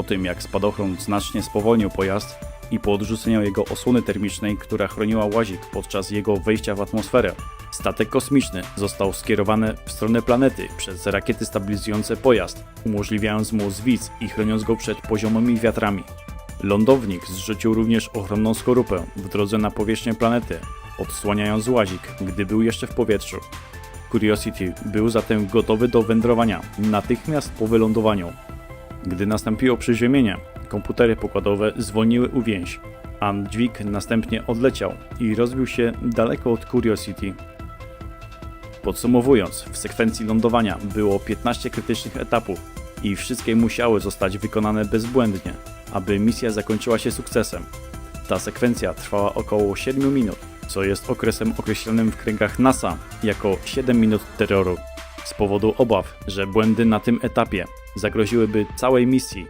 po tym jak spadochron znacznie spowolnił pojazd i po odrzuceniu jego osłony termicznej, która chroniła łazik podczas jego wejścia w atmosferę, statek kosmiczny został skierowany w stronę planety przez rakiety stabilizujące pojazd, umożliwiając mu zwis i chroniąc go przed poziomymi wiatrami. Lądownik zrzucił również ochronną skorupę w drodze na powierzchnię planety, odsłaniając łazik, gdy był jeszcze w powietrzu. Curiosity był zatem gotowy do wędrowania natychmiast po wylądowaniu. Gdy nastąpiło przyziemienie, komputery pokładowe zwolniły uwięź, a dźwig następnie odleciał i rozbił się daleko od Curiosity. Podsumowując, w sekwencji lądowania było 15 krytycznych etapów i wszystkie musiały zostać wykonane bezbłędnie, aby misja zakończyła się sukcesem. Ta sekwencja trwała około 7 minut, co jest okresem określonym w kręgach NASA jako 7 minut terroru. Z powodu obaw, że błędy na tym etapie zagroziłyby całej misji,